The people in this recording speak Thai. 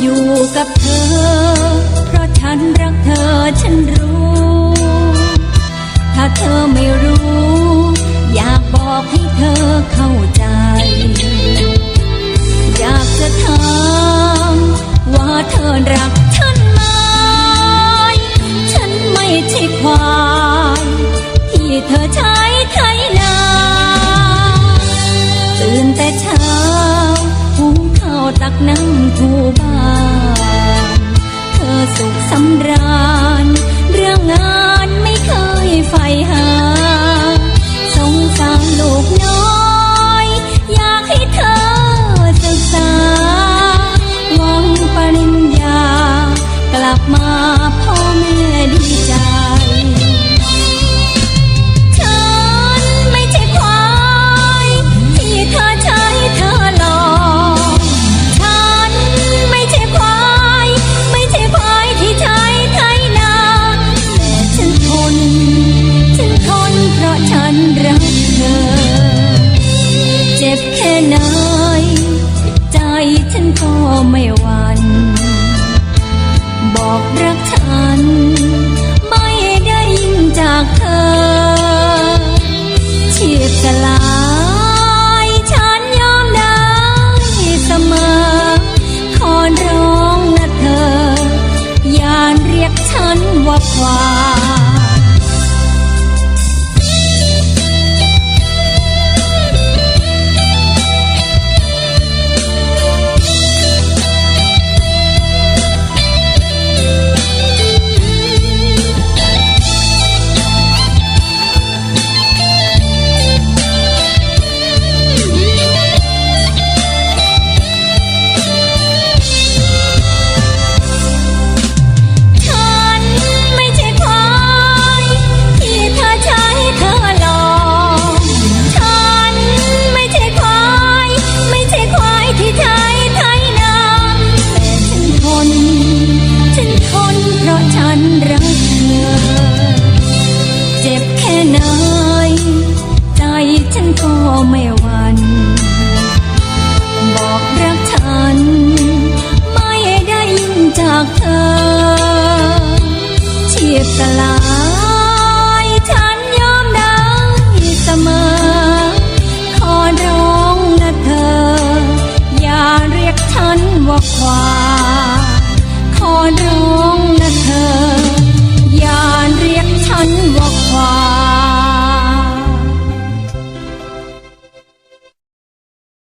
อยู่กับเธอ เพราะฉันรักเธอฉันรู้ ถ้าเธอไม่รู้ อยากบอกให้เธอเข้าใจ อยากจะถามว่าเธอรักฉันไหม ฉันไม่ใช่ควายที่เธอใช้ไถนาตื่นแต่เช้าหุงข้าวตักน้ำถูบา ฉั